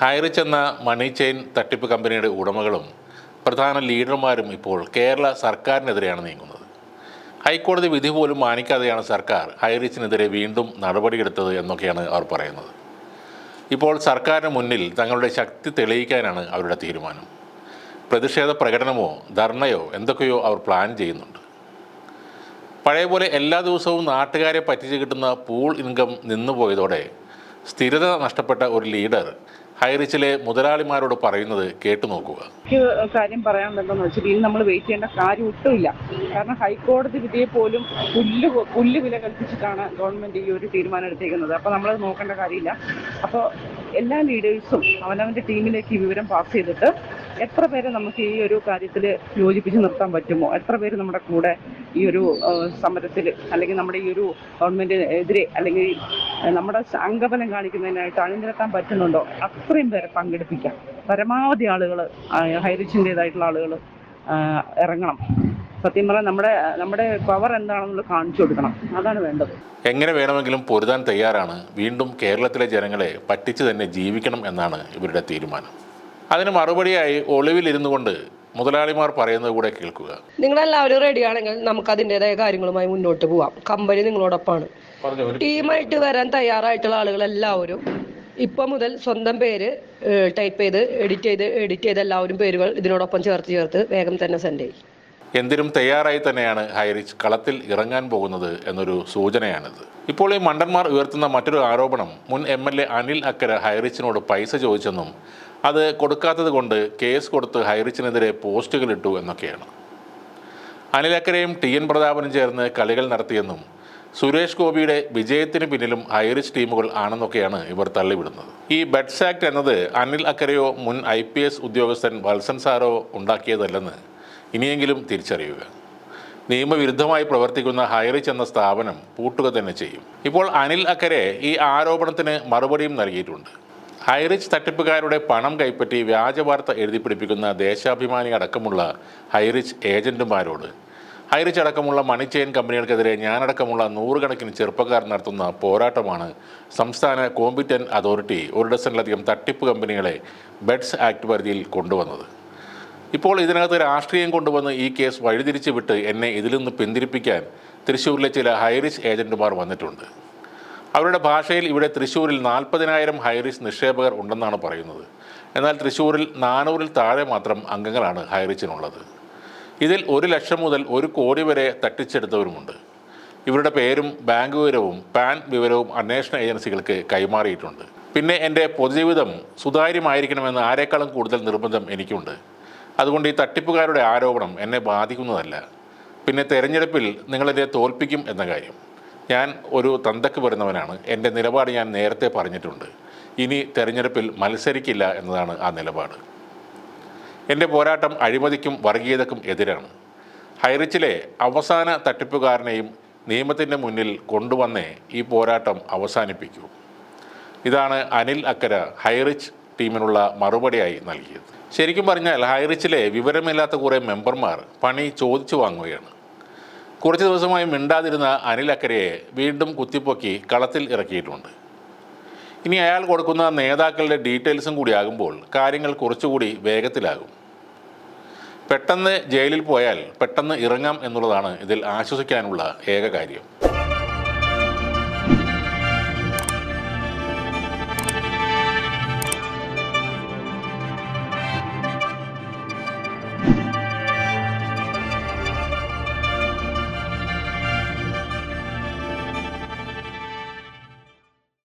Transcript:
ഹൈറിച്ച് എന്ന മണി ചെയിൻ തട്ടിപ്പ് കമ്പനിയുടെ ഉടമകളും പ്രധാന ലീഡർമാരും ഇപ്പോൾ കേരള സർക്കാരിനെതിരെയാണ് നീങ്ങുന്നത്. ഹൈക്കോടതി വിധി പോലും മാനിക്കാതെയാണ് സർക്കാർ ഹൈറിച്ചിനെതിരെ വീണ്ടും നടപടിയെടുത്തത് എന്നൊക്കെയാണ് അവർ പറയുന്നത്. ഇപ്പോൾ സർക്കാരിന് മുന്നിൽ തങ്ങളുടെ ശക്തി തെളിയിക്കാനാണ് അവരുടെ തീരുമാനം. പ്രതിഷേധ പ്രകടനമോ ധർണയോ എന്തൊക്കെയോ അവർ പ്ലാൻ ചെയ്യുന്നുണ്ട്. പഴയ പോലെ എല്ലാ ദിവസവും നാട്ടുകാരെ പറ്റിച്ച് കിട്ടുന്ന പൂൾ ഇൻകം നിന്നുപോയതോടെ സ്ഥിരത നഷ്ടപ്പെട്ട ഒരു ലീഡർ ഹൈറിച്ചിലെ മുതലാളിമാരോട് പറയുന്നത് കേട്ടു നോക്കുക. എനിക്ക് കാര്യം പറയാനുണ്ടെന്ന് വെച്ചാൽ ഇനി നമ്മൾ വെയിറ്റ് ചെയ്യേണ്ട കാര്യം ഒട്ടുമില്ല കാരണം ഹൈക്കോടതി വിധിയെ പോലും പുല്ല് പുല്ല് വില കൽപ്പിച്ചിട്ടാണ് ഗവൺമെന്റ് ഈ ഒരു തീരുമാനം എടുത്തേക്കുന്നത്. അപ്പോൾ നമ്മൾ നോക്കേണ്ട കാര്യമില്ല. അപ്പോൾ എല്ലാ ലീഡേഴ്സും അവനവന്റെ ടീമിലേക്ക് ഈ വിവരം പാസ് ചെയ്തിട്ട് എത്ര പേരെ നമുക്ക് ഈ ഒരു കാര്യത്തിൽ യോജിപ്പിച്ച് നിർത്താൻ പറ്റുമോ? എത്ര പേര് നമ്മുടെ കൂടെ ഈ ഒരു സമരത്തിൽ അല്ലെങ്കിൽ നമ്മുടെ ഈ ഒരു ഗവൺമെന്റിനെതിരെ അല്ലെങ്കിൽ നമ്മുടെ അംഗബലം കാണിക്കുന്നതിനായിട്ട് അണിനിരത്താൻ പറ്റുന്നുണ്ടോ? അത്രയും പേരെ പങ്കെടുപ്പിക്കാം. പരമാവധി ആളുകൾ ഹൈറിച്ചിന്റെതായിട്ടുള്ള ആളുകൾ ഇറങ്ങണം. സത്യം പറഞ്ഞാൽ നമ്മുടെ നമ്മുടെ പവർ എന്താണെന്നുള്ളത് കാണിച്ചു കൊടുക്കണം. അതാണ് വേണ്ടത്. എങ്ങനെ വേണമെങ്കിലും പൊരുതാൻ തയ്യാറാണ്. വീണ്ടും കേരളത്തിലെ ജനങ്ങളെ പറ്റിച്ചു തന്നെ ജീവിക്കണം എന്നാണ് ഇവരുടെ തീരുമാനം. അതിന് മറുപടിയായി ഒളിവിലിരുന്നു കൊണ്ട് മുതലാളിമാർ പറയുന്നത് കൂടെ കേൾക്കുക. നിങ്ങളെല്ലാവരും റെഡിയാണെങ്കിൽ നമുക്ക് അതിന്റെതായ കാര്യങ്ങളുമായി മുന്നോട്ട് പോവാം. കമ്പനി നിങ്ങളോടൊപ്പമാണ്. ടീമായിട്ട് വരാൻ തയ്യാറായിട്ടുള്ള ആളുകൾ എല്ലാവരും ഇപ്പൊ മുതൽ സ്വന്തം പേര് ടൈപ്പ് ചെയ്ത് എഡിറ്റ് ചെയ്ത് എഡിറ്റ് ചെയ്ത് എല്ലാവരും പേരുകൾ ഇതിനോടൊപ്പം ചേർത്ത് ചേർത്ത് വേഗം തന്നെ സെൻഡ് ചെയ്യും. എന്തിനും തയ്യാറായി തന്നെയാണ് ഹൈറിച്ച് കളത്തിൽ ഇറങ്ങാൻ പോകുന്നത് എന്നൊരു സൂചനയാണിത്. ഇപ്പോൾ ഈ മണ്ടന്മാർ ഉയർത്തുന്ന മറ്റൊരു ആരോപണം മുൻ M L A Anil Akkara ഹൈറിച്ചിനോട് പൈസ ചോദിച്ചെന്നും അത് കൊടുക്കാത്തത് കൊണ്ട് കേസ് കൊടുത്ത് ഹൈറിച്ചിനെതിരെ പോസ്റ്റുകൾ ഇട്ടു എന്നൊക്കെയാണ്. അനിലക്കരയും ടി എൻ പ്രതാപനും ചേർന്ന് കളികൾ നടത്തിയെന്നും സുരേഷ് ഗോപിയുടെ വിജയത്തിന് പിന്നിലും ഹൈറിച്ച് ടീമുകൾ ആണെന്നൊക്കെയാണ് ഇവർ തള്ളിവിടുന്നത്. ഈ ബെഡ്സ് ആക്ട് എന്നത് അനിൽ അക്കരയോ മുൻ ഐ പി എസ് ഉദ്യോഗസ്ഥൻ വത്സൻ സാറോ ഉണ്ടാക്കിയതല്ലെന്ന് ഇനിയെങ്കിലും തിരിച്ചറിയുക. നിയമവിരുദ്ധമായി പ്രവർത്തിക്കുന്ന ഹൈറിച്ച് എന്ന സ്ഥാപനം പൂട്ടുക തന്നെ ചെയ്യും. ഇപ്പോൾ അനിൽ അക്കരെ ഈ ആരോപണത്തിന് മറുപടിയും നൽകിയിട്ടുണ്ട്. ഹൈറിച്ച് തട്ടിപ്പുകാരുടെ പണം കൈപ്പറ്റി വ്യാജ വാർത്ത എഴുതി പിടിപ്പിക്കുന്ന ദേശാഭിമാനി അടക്കമുള്ള ഹൈറിച്ച് ഏജന്റുമാരോട്. ഹൈറിച്ച് അടക്കമുള്ള മണി ചെയിൻ കമ്പനികൾക്കെതിരെ ഞാനടക്കമുള്ള നൂറുകണക്കിന് ചെറുപ്പക്കാർ നടത്തുന്ന പോരാട്ടമാണ് സംസ്ഥാന കോമ്പിറ്റൻ അതോറിറ്റി ഒരു ഡസനിലധികം തട്ടിപ്പ് കമ്പനികളെ ബെഡ്സ് ആക്ട് പരിധിയിൽ കൊണ്ടുവന്നത്. ഇപ്പോൾ ഇതിനകത്ത് രാഷ്ട്രീയം കൊണ്ടുവന്ന് ഈ കേസ് വഴിതിരിച്ചു വിട്ട് എന്നെ ഇതിൽ നിന്ന് പിന്തിരിപ്പിക്കാൻ തൃശ്ശൂരിലെ ചില ഹൈറിച്ച് ഏജന്റുമാർ വന്നിട്ടുണ്ട്. അവരുടെ ഭാഷയിൽ ഇവിടെ തൃശ്ശൂരിൽ നാൽപ്പതിനായിരം ഹൈറിസ് നിക്ഷേപകർ ഉണ്ടെന്നാണ് പറയുന്നത്. എന്നാൽ തൃശ്ശൂരിൽ നാനൂറിൽ താഴെ മാത്രം അംഗങ്ങളാണ് ഹൈറിച്ചിനുള്ളത് ഇതിൽ ഒരു ലക്ഷം മുതൽ ഒരു കോടി വരെ തട്ടിച്ചെടുത്തവരുമുണ്ട്. ഇവരുടെ പേരും ബാങ്ക് വിവരവും പാൻ വിവരവും അന്വേഷണ ഏജൻസികൾക്ക് കൈമാറിയിട്ടുണ്ട്. പിന്നെ എന്റെ പൊതുജീവിതം സുതാര്യമായിരിക്കണമെന്ന് ആരെക്കാളും കൂടുതൽ നിർബന്ധം എനിക്കുണ്ട്. അതുകൊണ്ട് ഈ തട്ടിപ്പുകാരുടെ ആരോപണം എന്നെ ബാധിക്കുന്നതല്ല. പിന്നെ തെരഞ്ഞെടുപ്പിൽ നിങ്ങളെന്നെ തോൽപ്പിക്കും എന്ന കാര്യം. ഞാൻ ഒരു തന്തക്ക് വരുന്നവനാണ്. എന്റെ നിലപാട് ഞാൻ നേരത്തെ പറഞ്ഞിട്ടുണ്ട്. ഇനി തെരഞ്ഞെടുപ്പിൽ മത്സരിക്കില്ല എന്നതാണ് ആ നിലപാട്. എന്റെ പോരാട്ടം അഴിമതിക്കും വർഗീയതക്കും എതിരാണ്. ഹൈറിച്ചിലെ അവസാന തട്ടിപ്പുകാരനെയും നിയമത്തിന്റെ മുന്നിൽ കൊണ്ടുവന്നേ ഈ പോരാട്ടം അവസാനിപ്പിക്കൂ. ഇതാണ് അനിൽ അക്കര ഹൈറിച്ച് ടീമിനുള്ള മറുപടിയായി നൽകിയത്. ശരിക്കും പറഞ്ഞാൽ ഹൈറിച്ചിലെ വിവരമില്ലാത്ത കുറേ മെമ്പർമാർ പണി ചോദിച്ചു വാങ്ങുകയാണ്. കുറച്ച് ദിവസമായി മിണ്ടാതിരുന്ന അനിലക്കരയെ വീണ്ടും കുത്തിപ്പൊക്കി കളത്തിൽ ഇറക്കിയിട്ടുണ്ട്. ഇനി അയാൾ കൊടുക്കുന്ന നേതാക്കളുടെ ഡീറ്റെയിൽസും കൂടി ആകുമ്പോൾ കാര്യങ്ങൾ കുറച്ചുകൂടി വേഗത്തിലാകും. പെട്ടെന്ന് ജയിലിൽ പോയാൽ പെട്ടെന്ന് ഇറങ്ങാം എന്നുള്ളതാണ് ഇതിൽ ആശ്വസിക്കാനുള്ള ഏക കാര്യം.